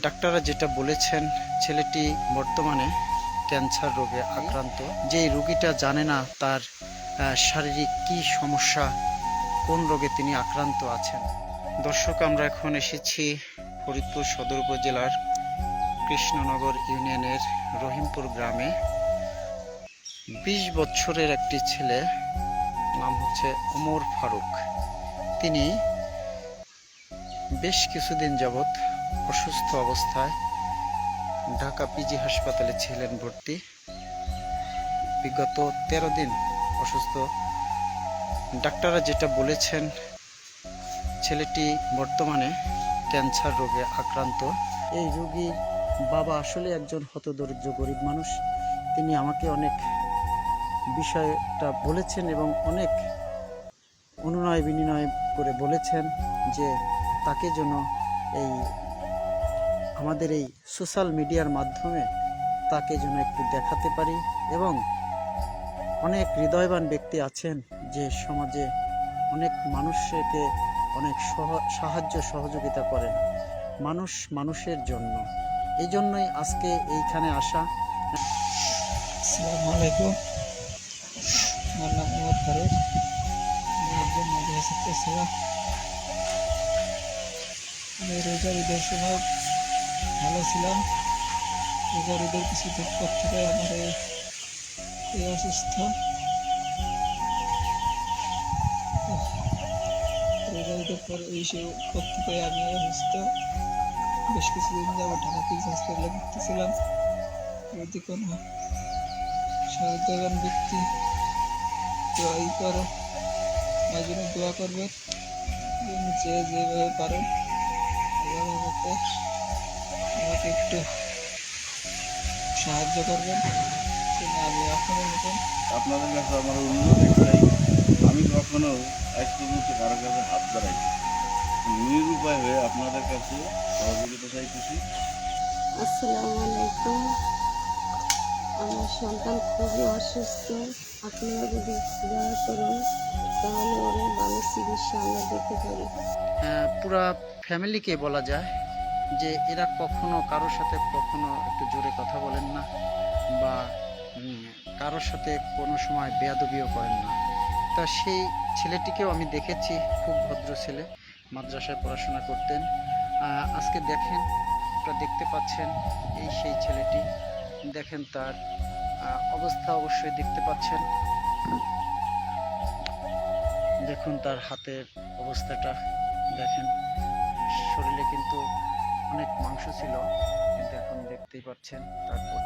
ডাক্তাররা যেটা বলেছেন, ছেলেটি বর্তমানে ক্যান্সার রোগে আক্রান্ত। যে রোগীটা জানে না তার শারীরিক কি সমস্যা, কোন রোগে তিনি আক্রান্ত আছেন। দর্শক, আমরা এখন এসেছি ফরিদপুর সদর উপজেলার কৃষ্ণনগর ইউনিয়নের রহিমপুর গ্রামে। বিশ বছরের একটি ছেলে, নাম হচ্ছে ওমর ফারুক। তিনি বেশ কিছুদিন যাবৎ অসুস্থ অবস্থায় ঢাকা পিজি হাসপাতালে ছিলেন ভর্তি। বিগত তেরো দিন অসুস্থ। ডাক্তাররা যেটা বলেছেন, ছেলেটি বর্তমানে ক্যান্সার রোগে আক্রান্ত। এই রোগীর বাবা আসলে একজন হতদরিদ্র গরিব মানুষ। তিনি আমাকে অনেক বিষয়টা বলেছেন এবং অনেক অনুনয় বিনিময় করে বলেছেন যে তাকে যেন এই আমাদের এই সোশ্যাল মিডিয়ার মাধ্যমে তাকে যেন একটু দেখাতে পারি এবং অনেক হৃদয়বান ব্যক্তি আছেন যে সমাজে অনেক মানুষকে অনেক সহ- সাহায্য সহযোগিতা করেন। মানুষ মানুষের জন্য। এই জন্যই আজকে এইখানে আসা। আমার নাম ফারুক। আমি রোজার ঈদের ভালো ছিলাম। রোজার ঈদের কিছুদিন পর থেকে আমার এই অসুস্থ। পর এই সে থেকে আমি অসুস্থ। বেশ কিছুদিন যাব ঢাকা কিংস হসপিটালে ভর্তি ছিলাম। যদি কোনো সাহায্যবান ব্যক্তি দোয়াই করো আমার জন্য দোয়া করবেন এবং যে যেভাবে পারেন মতো আমাকে একটু সাহায্য করবেন। আমি আপনাদের মতন আপনাদের কাছে আমার অনুরোধ একটাই আমি কখনো এক পর্যন্ত কারও কাছে হাত বাড়াই নিরুপায় হয়ে আপনাদের কাছে সহযোগিতা চাইতেছি আসসালামু আলাইকুম। আমার সন্তান খুবই অসুস্থ। আপনারা যদি দয়া করুন তাহলে ওরা ভালো চিকিৎসা আমরা দিতে পারি। পুরা ফ্যামিলিকে বলা যায়। যে এরা কখনো কারোর সাথে কখনো একটু জোরে কথা বলেন না বা কারোর সাথে কোনো সময় বেয়াদবিও করেন না। তা সেই ছেলেটিকেও আমি দেখেছি, খুব ভদ্র ছেলে, মাদ্রাসায় পড়াশোনা করতেন। আজকে দেখেন, আপনারা দেখতে পাচ্ছেন এই সেই ছেলেটি। দেখেন তার অবস্থা অবশ্যই দেখতে পাচ্ছেন। দেখুন তার হাতের অবস্থাটা, দেখেন। শরীরে কিন্তু অনেক মাংস ছিল, কিন্তু এখন দেখতেই পাচ্ছেন তারপর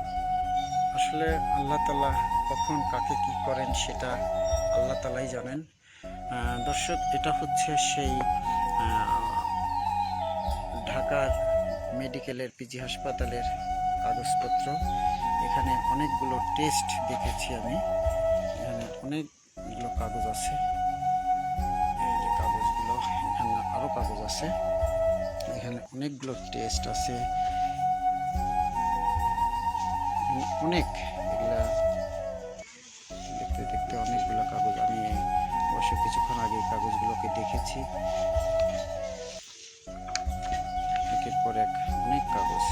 আসলে আল্লাহ তালা কখন কাকে কি করেন সেটা আল্লাহ তালাই জানেন। দর্শক, এটা হচ্ছে সেই ঢাকার মেডিকেলের পিজি হাসপাতালের কাগজপত্র। এখানে অনেকগুলো টেস্ট দেখেছি আমি। এখানে অনেকগুলো কাগজ আছে। এই যে কাগজগুলো, এখানে আরও কাগজ আছে। এখানে অনেকগুলো টেস্ট আছে। অনেক। এগুলা দেখতে দেখতে অনেকগুলো কাগজ আমি অবশ্য কিছুক্ষণ আগে কাগজগুলোকে দেখেছি। একের পর এক অনেক কাগজ।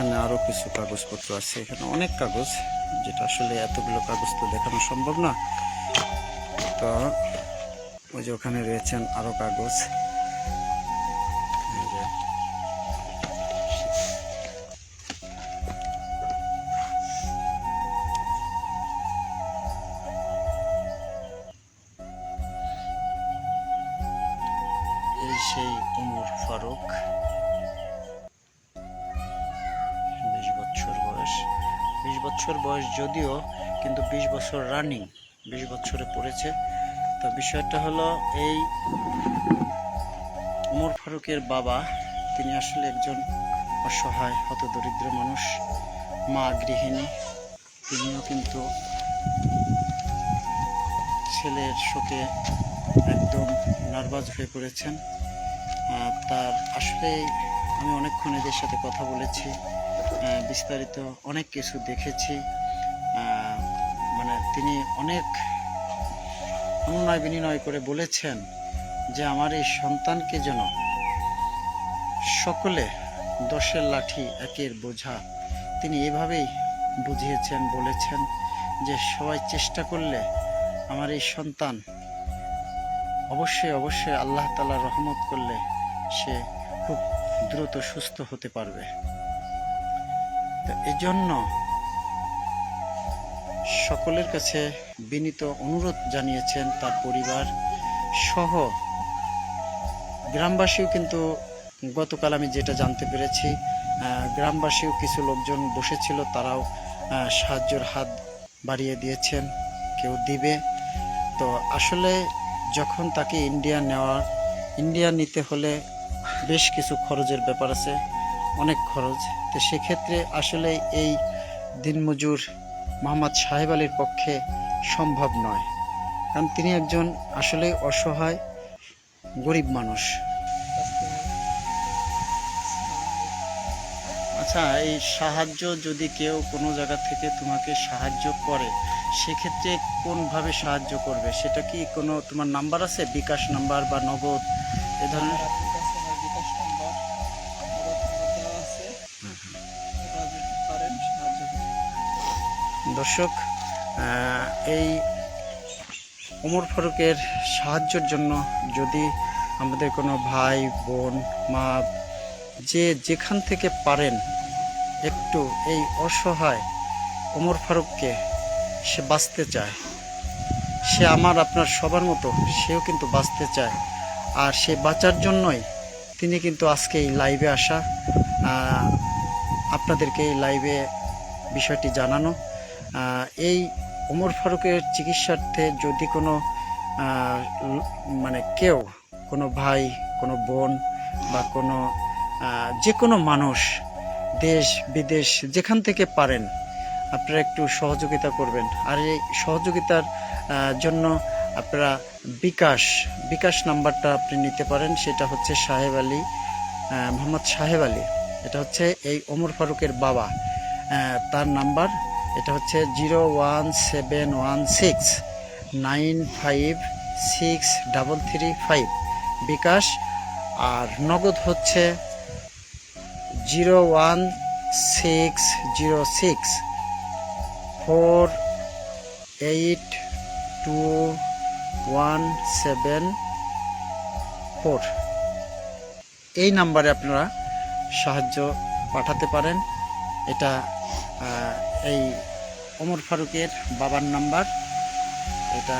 এখানে আরও কিছু কাগজপত্র আছে, এখানে অনেক কাগজ, যেটা আসলে এতগুলো কাগজ তো দেখানো সম্ভব না। তো ওই যে ওখানে রয়েছেন আরও কাগজ। সেই ওমর ফারুক। বছর বয়স যদিও, কিন্তু বিশ বছর রানিং বিশ বছরে পড়েছে। তো বিষয়টা হলো এই ওমর ফারুকের বাবা, তিনি আসলে একজন অসহায়, হতদরিদ্র মানুষ, মা গৃহিণী। তিনিও কিন্তু ছেলের শোকে একদম নার্ভাস হয়ে পড়েছেন। তার আসলে আমি অনেকক্ষণ এদের সাথে কথা বলেছি। বিস্তারিত অনেক কিছু দেখেছি। মানে তিনি অনেক অনুনয় বিনিময় করে বলেছেন যে, আমার এই সন্তানকে যেন সকলে দশের লাঠি, একের বোঝা। তিনি এভাবেই বুঝিয়েছেন, বলেছেন যে, সবাই চেষ্টা করলে আমার এই সন্তান অবশ্যই অবশ্যই আল্লাহ তালা রহমত করলে সে খুব দ্রুত সুস্থ হতে পারবে। এজন্য সকলের কাছে বিনীত অনুরোধ জানিয়েছেন তার পরিবার সহ গ্রামবাসীও কিন্তু গতকাল আমি যেটা জানতে পেরেছি গ্রামবাসীও কিছু লোকজন বসেছিল, তারাও সাহায্যের হাত বাড়িয়ে দিয়েছেন, কেউ দিবে। তো আসলে যখন তাকে ইন্ডিয়া নেওয়া, ইন্ডিয়া নিতে হলে বেশ কিছু খরচের ব্যাপার আছে। অনেক খরচ। তো সেক্ষেত্রে আসলে এই দিনমজুর মোহাম্মদ সাহেব আলীর পক্ষে সম্ভব নয়। কারণ তিনি একজন আসলে অসহায়, গরিব মানুষ। আচ্ছা এই সাহায্য যদি কেউ কোনো জায়গা থেকে তোমাকে সাহায্য করে, সেক্ষেত্রে কোনভাবে সাহায্য করবে? সেটা কি কোনো তোমার নাম্বার আছে? বিকাশ নাম্বার বা নগদ? এ ধরনের দর্শক এই ওমর ফারুকের সাহায্যের জন্য যদি আমাদের কোনো ভাই, বোন, মা যে যেখান থেকে পারেন একটু এই অসহায় ওমর ফারুককে সে বাঁচতে চায়। সে আমার, আপনার সবার মতো, সেও কিন্তু বাঁচতে চায়। আর সে বাঁচার জন্যই তিনি কিন্তু আজকে এই লাইভে আসা। আপনাদেরকে এই লাইভে বিষয়টি জানানো। এই ওমর ফারুকের চিকিৎসার্থে যদি কোনো মানে কেউ, কোনো ভাই, কোনো বোন বা কোনো যে কোনো মানুষ দেশ, বিদেশ, যেখান থেকে পারেন, আপনারা একটু সহযোগিতা করবেন। আর এই সহযোগিতার জন্য আপনারা বিকাশ বিকাশ নাম্বারটা আপনি নিতে পারেন, সেটা হচ্ছে সাহেব আলী মোহাম্মদ সাহেব আলী। এটা হচ্ছে এই ওমর ফারুকের বাবা তার নাম্বার। এটা হচ্ছে zero one seven one six nine five six double three five bKash, আর নগদ হচ্ছে zero one six zero six four eight two one seven four এই নাম্বারে আপনারা সাহায্য পাঠাতে পারেন। এটা এই ওমর ফারুকের বাবার নাম্বার। এটা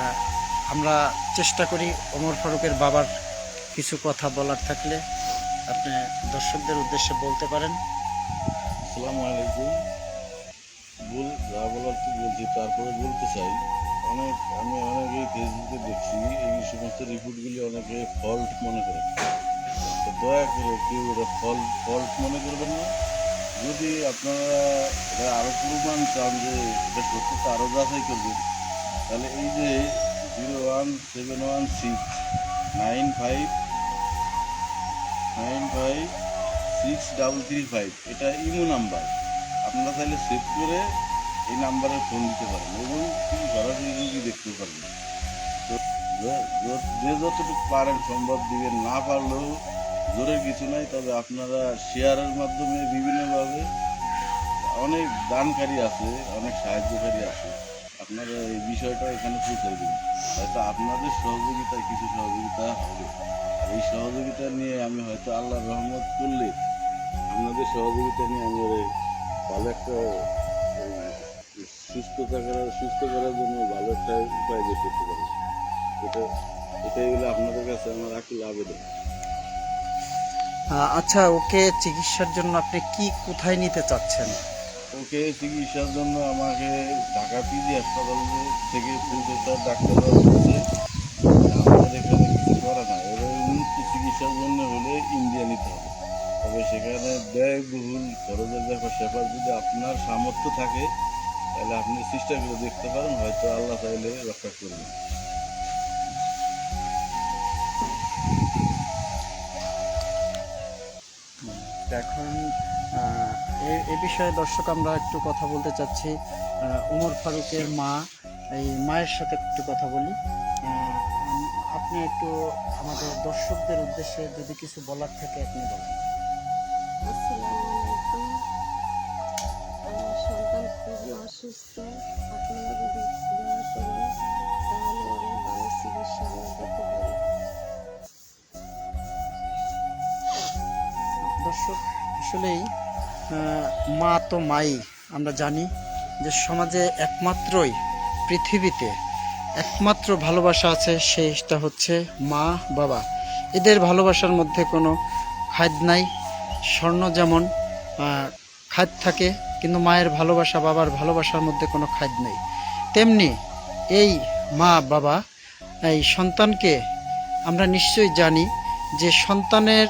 আমরা চেষ্টা করি ওমর ফারুকের বাবার কিছু কথা বলার থাকলে আপনি দর্শকদের উদ্দেশ্যে বলতে পারেন। আসসালামু আলাইকুম। বল যা বলার তো বলছি, তারপরে বলতে চাই, অনেক আমি অনেক এই ফেসবুকে দেখছি, এই সমস্ত রিপোর্টগুলি অনেকে ফল্ট মনে করে। দয়া করে কেউ ফল্ট ফল্ট মনে করবেন না। যদি আপনারা এটা আরও প্রমাণ চান যে এটা সত্যতা আরও যাচাই করবেন, তাহলে এই যে zero one seven one six nine five nine five six double three five, এটা ইমো নাম্বার। আপনারা তাহলে সেভ করে এই নাম্বারে ফোন দিতে পারেন এবং সরাসরি রুগী দেখতে পারবেন যে যতটুকু পারেন, সম্ভব দিবেন, না পারলেও জোরের কিছু নাই তবে আপনারা শেয়ারের মাধ্যমে বিভিন্নভাবে অনেক দানকারী আছে অনেক সাহায্যকারী আছে। আপনারা এই বিষয়টা এখানে পৌঁছে দেবেন হয়তো আপনাদের সহযোগিতায় কিছু সহযোগিতা হবে। আর এই সহযোগিতা নিয়ে আমি হয়তো আল্লাহ রহমত করলে আপনাদের সহযোগিতা নিয়ে আমি ভালো একটা এই, সুস্থতা করার সুস্থ করার জন্য ভালো একটা উপায় বের করতে পারি। এটা এটাই হলো আপনাদের কাছে আমার আকুল আবেদন। আচ্ছা ওকে চিকিৎসার জন্য আপনি কি কোথায় নিতে চাচ্ছেন? ওকে চিকিৎসার জন্য আমাকে ঢাকা পিজি হাসপাতাল থেকে ফুলকোটার ডাক্তাররা বলছে আমাদের এখানে কিছু করা নাই। এবার উন্নত চিকিৎসার জন্য হলে ইন্ডিয়া নিতে হবে। তবে সেখানে ব্যয়বহুল খরচের ব্যাপার স্যাপার যদি আপনার সামর্থ্য থাকে, তাহলে আপনি চেষ্টা করে দেখতে পারেন, হয়তো আল্লাহ চাইলে রক্ষা করবেন। এখন এ- বিষয়ে দর্শক আমরা একটু কথা বলতে চাচ্ছি। উমর ফারুকের মা, এই মায়ের সাথে একটু কথা বলি। আপনি একটু আমাদের দর্শকদের উদ্দেশ্যে যদি কিছু বলার থাকে, আপনি বলেন। আমার সন্তান খুবই অসুস্থ। আপনারা যদি আসলেই মা তো মাই, আমরা জানি যে সমাজে একমাত্রই পৃথিবীতে একমাত্র ভালোবাসা আছে সেইটা হচ্ছে মা, বাবা। এদের ভালোবাসার মধ্যে কোনো খাদ নাই, স্বর্ণ যেমন খাদ থাকে, কিন্তু মায়ের ভালোবাসা, বাবার ভালোবাসার মধ্যে কোনো খাদ নেই। তেমনি এই মা, বাবা, এই সন্তানকে আমরা নিশ্চয়ই জানি যে সন্তানের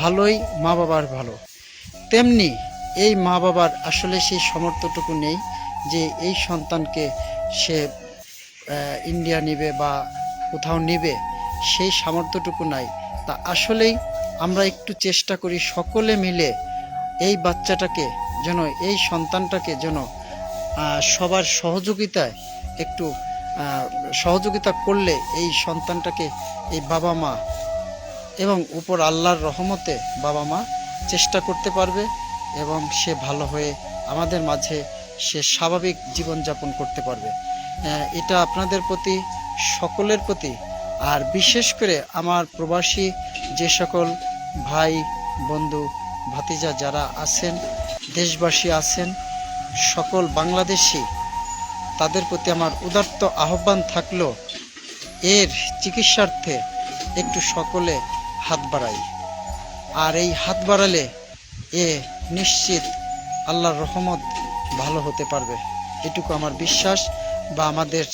ভালোই মা বাবার ভালো। তেমনি এই মা বাবার আসলে সেই সামর্থ্যটুকু নেই যে এই সন্তানকে সে ইন্ডিয়া নেবে বা কোথাও নেবে, সেই সামর্থ্যটুকু নাই। তা আসলেই আমরা একটু চেষ্টা করি সকলে মিলে এই বাচ্চাটাকে যেন, এই সন্তানটাকে যেন সবার সহযোগিতায় একটু সহযোগিতা করলে এই সন্তানটাকে এই বাবা মা এবং উপর আল্লাহর রহমতে বাবা মা চেষ্টা করতে পারবে এবং সে ভালো হয়ে আমাদের মাঝে সে স্বাভাবিক জীবনযাপন করতে পারবে। এটা আপনাদের প্রতি, সকলের প্রতি, আর বিশেষ করে আমার প্রবাসী যে সকল ভাই, বন্ধু, ভাতিজা যারা আছেন, দেশবাসী আছেন, সকল বাংলাদেশি, তাদের প্রতি আমার উদাত্ত আহ্বান থাকল, এর চিকিৎসার্থে একটু সকলে হাত বাড়াই। আর এই হাত বাড়ালে এ নিশ্চিত আল্লাহর রহমত ভালো হতে পারবে। এটুকু আমার বিশ্বাস বা আমাদের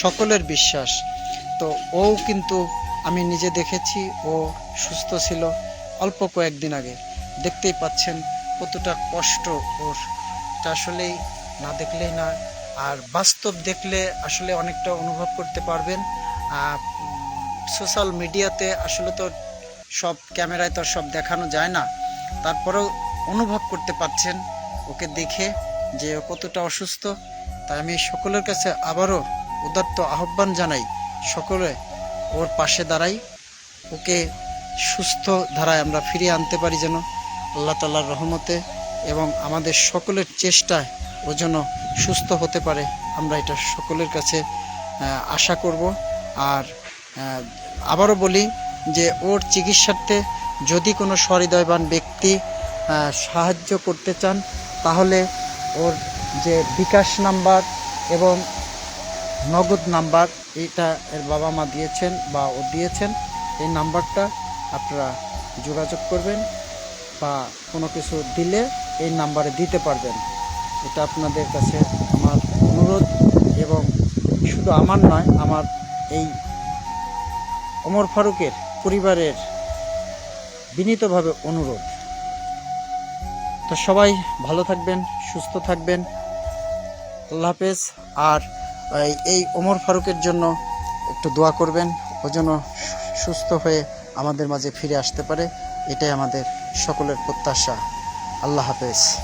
সকলের বিশ্বাস। তো ও কিন্তু আমি নিজে দেখেছি, ও সুস্থ ছিল অল্প কয়েকদিন আগে। দেখতেই পাচ্ছেন কতটা কষ্ট ওর। আসলেই না দেখলেই না, আর বাস্তব দেখলে আসলে অনেকটা অনুভব করতে পারবেন। সোশ্যাল মিডিয়াতে আসলে তো সব ক্যামেরায় তো সব দেখানো যায় না। তারপরেও অনুভব করতে পারছেন ওকে দেখে যে ও কতটা অসুস্থ। তাই আমি সকলের কাছে আবারও উদাত্ত আহ্বান জানাই, সকলে ওর পাশে দাঁড়াই। ওকে সুস্থ ধারায় আমরা ফিরিয়ে আনতে পারি যেন আল্লাহ তাল্লাহর রহমতে এবং আমাদের সকলের চেষ্টায় ও যেন সুস্থ হতে পারে। আমরা এটা সকলের কাছে আশা করব। আর আবারও বলি যে ওর চিকিৎসার্থে যদি কোনো সহৃদয়বান ব্যক্তি সাহায্য করতে চান, তাহলে ওর যে বিকাশ নাম্বার এবং নগদ নাম্বার, এটা এর বাবা মা দিয়েছেন বা ও দিয়েছেন। এই নাম্বারটা আপনারা যোগাযোগ করবেন বা কোনো কিছু দিলে এই নাম্বারে দিতে পারবেন। এটা আপনাদের কাছে আমার অনুরোধ এবং শুধু আমার নয়, আমার এই ওমর ফারুকের পরিবারের বিনীতভাবে অনুরোধ। তো সবাই ভালো থাকবেন, সুস্থ থাকবেন। আল্লাহ হাফেজ। আর এই- ওমর ফারুকের জন্য একটু দোয়া করবেন, ও যেন সুস্থ হয়ে আমাদের মাঝে ফিরে আসতে পারে। এটাই আমাদের সকলের প্রত্যাশা। আল্লাহ হাফেজ।